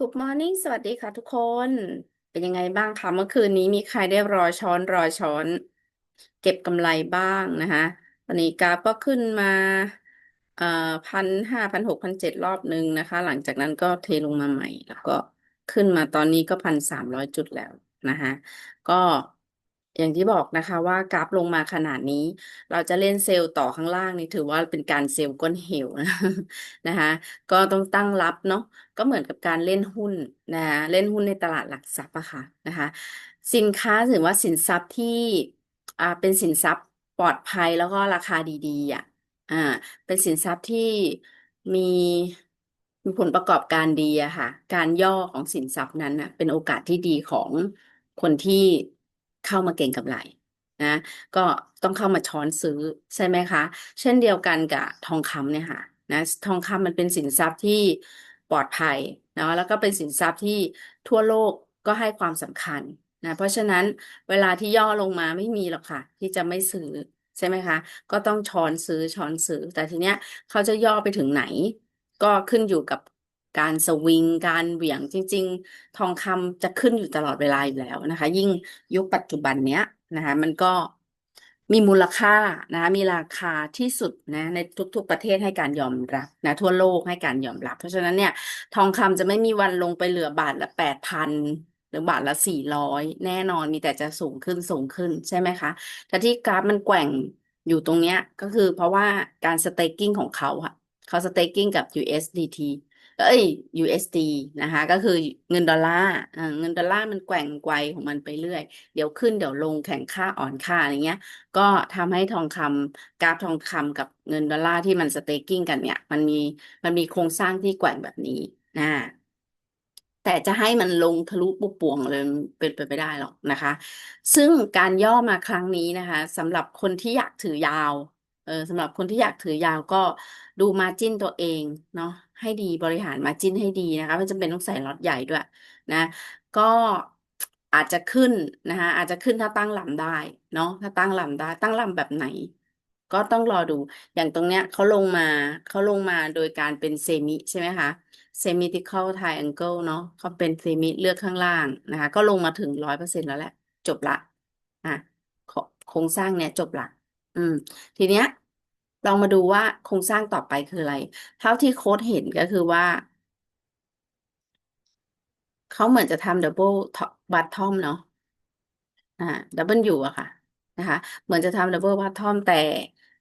Good morning สวัสดีค่ะทุกคน เป็นยังไงบ้างคะเมื่อคืนนี้มีใครได้รอช้อนรอช้อน เก็บกำไรบ้างนะคะวันนี้กราฟก็ขึ้นมาเอ่อพันห้าพันหกพันเจ็ดรอบหนึ่งนะคะ หลังจากนั้นก็เทลงมาใหม่ แล้วก็ขึ้นมาตอนนี้ก็พันสามร้อยจุดแล้วนะคะก็ อย่างที่บอกนะคะว่ากราฟลงมาขนาดนี้ เราจะเล่นเซลล์ต่อข้างล่างนี่ถือว่าเป็นการเซลล์ก้นเหวนะนะคะ ก็ต้องตั้งรับเนาะก็เหมือนกับการเล่นหุ้นนะคะเล่นหุ้นในตลาดหลักทรัพย์อะค่ะนะคะ สินค้าถือว่าสินทรัพย์ที่อ่าเป็นสินทรัพย์ปลอดภัยแล้วก็ราคาดีๆอะอ่าเป็นสินทรัพย์ที่มีมีผลประกอบการดีอะค่ะ การย่อของสินทรัพย์นั้นน่ะเป็นโอกาสที่ดีของคนที่ เข้ามาเก็งกำไรนะ ก็ต้องเข้ามาช้อนซื้อใช่ไหมคะ เช่นเดียวกันกับทองคำเนี่ยค่ะนะทองคำมันเป็นสินทรัพย์ที่ปลอดภัยเนาะแล้วก็เป็นสินทรัพย์ที่ทั่วโลกก็ให้ความสำคัญนะเพราะฉะนั้นเวลาที่ย่อลงมาไม่มีหรอกค่ะ ที่จะไม่ซื้อใช่ไหมคะ ก็ต้องช้อนซื้อช้อนซื้อ แต่ทีเนี้ยเขาจะย่อไปถึงไหน ก็ขึ้นอยู่กับ การสวิง การเหวี่ยงจริง ๆ ทองคำจะขึ้นอยู่ตลอดเวลาอยู่แล้วนะคะ ยิ่งยุคปัจจุบันเนี้ยนะคะมันก็มีมูลค่านะมีราคาที่สุดนะในทุก ๆ ประเทศให้การยอมรับนะทั่วโลกให้การยอมรับ เพราะฉะนั้นเนี่ยทองคำจะไม่มีวันลงไปเหลือบาทละแปดพันหรือบาทละสี่ร้อยแน่นอนมีแต่จะสูงขึ้นสูงขึ้นใช่ไหมคะ แต่ที่กราฟมันแกว่งอยู่ตรงเนี้ยก็คือเพราะว่าการสเต็กกิ้งของเขาอะเขาสเต็กกิ้งกับ USDT เอ้ย USD นะคะ ก็คือเงินดอลลาร์อ่าเงินดอลลาร์มันแกว่งไกวของมันไปเรื่อย เดี๋ยวขึ้นเดี๋ยวลงแข่งค่าอ่อนค่าอะไรเงี้ย ก็ทำให้ทองคำกราฟทองคำกับเงินดอลลาร์ที่มันสเต k กิ้งกันเนี่ย มันมีมันมีโครงสร้างที่แกว่งแบบนี้นะแต่จะให้มันลงทะลุปุป่วงเลยเป็นไปไม่ได้หรอกนะคะ ซึ่งการย่อมาครั้งนี้นะคะสำหรับคนที่อยากถือยาวเออสำหรับคนที่อยากถือยาวก็ดูมาจิ้นตัวเองเนาะ ให้ดีบริหารมาจิ้นให้ดีนะคะไม่จำเป็นต้องใส่ล็อตใหญ่ด้วยนะ ก็อาจจะขึ้นนะคะอาจจะขึ้นถ้าตั้งลำได้ เนาะถ้าตั้งลำได้ ตั้งลำแบบไหน ก็ต้องรอดูอย่างตรงเนี้ยเขาลงมาเขาลงมาโดยการเป็นเซมิใช่ไหมคะ symmetrical triangle เนาะเขาเป็นเซมิเลือกข้างล่างนะคะก็ลงมาถึงร้อยเปอร์เซ็นต์แล้วแหละ จบละอะโครงสร้างเนี้ยจบละอืม ทีเนี้ย ลองมาดูว่าโครงสร้างต่อไปคืออะไร เท่าที่โค้ดเห็นก็คือว่า เขาเหมือนจะทำดับเบิลบัตทอมเนาะอ่าดับเบิลยูอะค่ะ นะคะ เหมือนจะทำดับเบิลบัตทอมแต่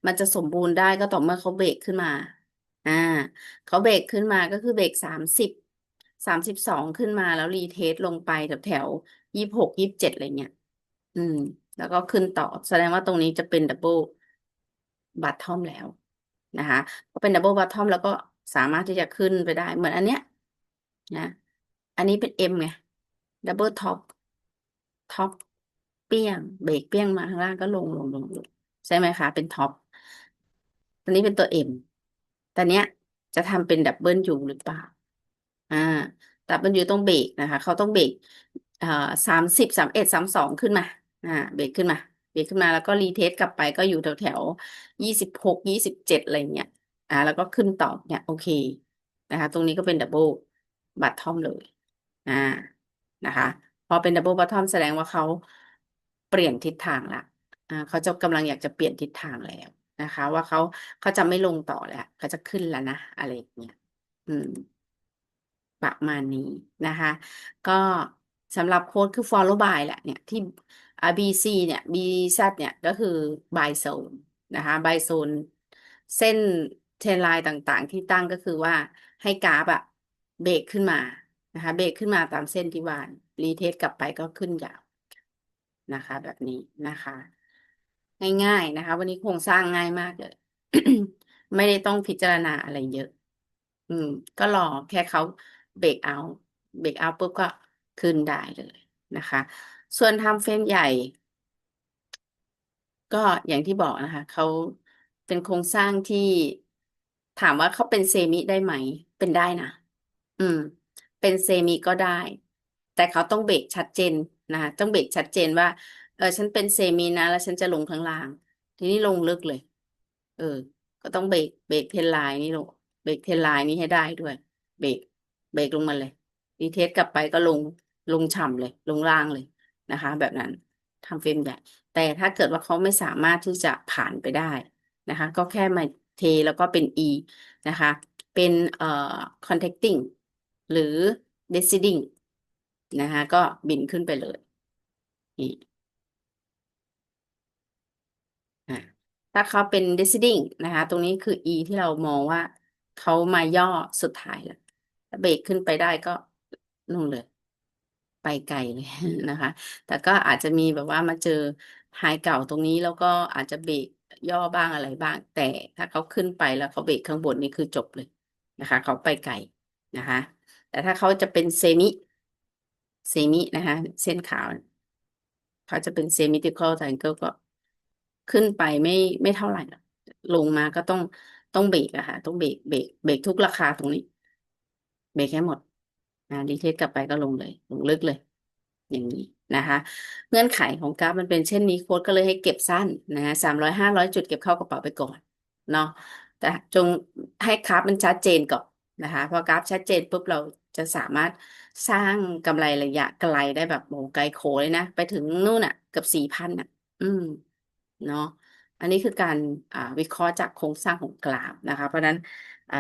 มันจะสมบูรณ์ได้ก็ต่อเมื่อเขาเบรกขึ้นมา อ่าเขาเบรกขึ้นมาก็คือเบรกสามสิบสามสิบสองขึ้นมาแล้วรีเทสลงไปแถวแถวยี่หกยี่สิบเจ็ดอะไรเงี้ย อืม แล้วก็ขึ้นต่อ แสดงว่าตรงนี้จะเป็นดับเบิล บัตทอมแล้วนะคะพอเป็นดับเบิลบัตทอมแล้วก็สามารถที่จะขึ้นไปได้ เหมือนอันเนี้ยนะ อันนี้เป็น M ไงดับเบิลท็อปท็อปเปี้ยงเบรกเปี้ยงมาข้างล่างก็ลงลงลงลงใช่ไหมคะ เป็นท็อปตัวนี้เป็นตัว M แต่เนี้ยจะทำเป็นดับเบิลยูหรือเปล่า อ่า ดับเบิลยูต้องเบรกนะคะ เขาต้องเบรกอ่าสามสิบสามเอ็ดสามสองขึ้นมา อ่า เบรกขึ้นมา เบรกขึ้นมาแล้วก็รีเทสกลับไปก็อยู่แถวแถวยี่สิบหกยี่สิบเจ็ดอะไรเงี้ยอ่าแล้วก็ขึ้นต่อเนี่ยโอเคนะคะ ตรงนี้ก็เป็นดับเบิลบัตทอมเลยอ่านะคะพอเป็นดับเบิลบัตทอมแสดงว่าเขาเปลี่ยนทิศทางละอ่าเขาจะกำลังอยากจะเปลี่ยนทิศทางแล้วนะคะ ว่าเขาเขาจะไม่ลงต่อแล้วเขาจะขึ้นแล้วนะอะไรอย่างเงี้ยอืมประมาณนี้นะคะ ก็ สำหรับโค้ดคือ follow by แหละเนี่ยที่ BC เนี่ย BZ เนี่ยก็คือ by zone นะคะ by zone เส้นเทรนไลน์ต่างๆ ที่ตั้งก็คือว่าให้กราฟอะเบรกขึ้นมานะคะเบรกขึ้นมาตามเส้นที่วานรีเทสกลับไปก็ขึ้นยาวนะคะ แบบนี้นะคะ ง่ายๆนะคะ วันนี้โครงสร้างง่ายมากเลย ไม่ได้ต้องพิจารณาอะไรเยอะ อืม ก็รอแค่เขาเบรกเอาเบรกเอาปุ๊บก็ ขึ้นได้เลยนะคะ ส่วนทำเฟรมใหญ่ ก็อย่างที่บอกนะคะ เขาเป็นโครงสร้างที่ถามว่าเขาเป็นเซมิได้ไหม เป็นได้นะ อืม เป็นเซมิก็ได้ แต่เขาต้องเบรกชัดเจนนะคะต้องเบรกชัดเจนว่า เออ ฉันเป็นเซมินะ แล้วฉันจะลงข้างล่าง ทีนี้ลงลึกเลย เออ ก็ต้องเบรกเบรกเทนไลน์นี่ลงเบรกเทนไลน์นี้ให้ได้ด้วย เบรกเบรกลงมาเลย รีเทสกลับไปก็ลง ลงฉ่ำเลย ลงล่างเลยนะคะ แบบนั้นทำเฟรมใหญ่ แต่ถ้าเกิดว่าเขาไม่สามารถที่จะผ่านไปได้นะคะ ก็แค่มาเทแล้วก็เป็น e นะคะ เป็นเอ่อ contacting หรือ deciding นะคะ ก็บินขึ้นไปเลยนี่ถ้าเขาเป็น deciding นะคะ ตรงนี้คือ e ที่เรามองว่าเขามาย่อสุดท้ายแล้วเบรกขึ้นไปได้ก็นู่นเลย ไปไกลเลยนะคะ แต่ก็อาจจะมีแบบว่ามาเจอไฮเก่าตรงนี้แล้วก็อาจจะเบรกย่อบ้างอะไรบ้าง แต่ถ้าเขาขึ้นไปแล้วเขาเบรกข้างบนนี่คือจบเลยนะคะเขาไปไกลนะคะ แต่ถ้าเขาจะเป็นเซมิเซมินะคะ เส้นขาวเขาจะเป็นเซมิติคอลไทเกิลก็ขึ้นไปไม่ไม่เท่าไหร่ลงมาก็ต้องต้องเบรกอะค่ะ ต้องเบรกเบรกเบรกทุกราคาตรงนี้ เบรกให้หมด นะรีเทสกลับไปก็ลงเลย ลงลึกเลย อย่างนี้นะคะ เงื่อนไขของกราฟมันเป็นเช่นนี้โค้ดก็เลยให้เก็บสั้นนะฮะสามร้อยห้าร้อยจุดเก็บเข้ากระเป๋าไปก่อนเนาะแต่จงให้กราฟมันชัดเจนก่อนนะคะพอกราฟชัดเจนปุ๊บเราจะสามารถสร้างกำไรระยะไกลได้แบบโหไกลโขเลยนะ ไปถึงนู่นอะ เกือบสี่พันอะ อืม เนาะ อันนี้คือการอ่าวิเคราะห์จากโครงสร้างของกราฟนะคะ เพราะนั้นอ่า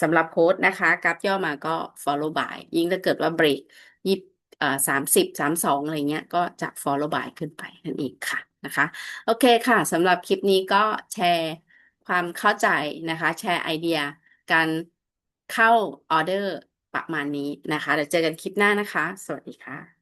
สำหรับโค้ดนะคะกราฟย่อมาก็ follow by ยิ่งถ้าเกิดว่าเบรกยี่อ่าสามสิบสามสองอะไรเงี้ย ก็จะ follow by ขึ้นไปนั่นเองค่ะนะคะ โอเคค่ะสำหรับคลิปนี้ก็แชร์ความเข้าใจนะคะ แชร์ไอเดียการเข้าออเดอร์ประมาณนี้นะคะเดี๋ยวเจอกันคลิปหน้านะคะ สวัสดีค่ะ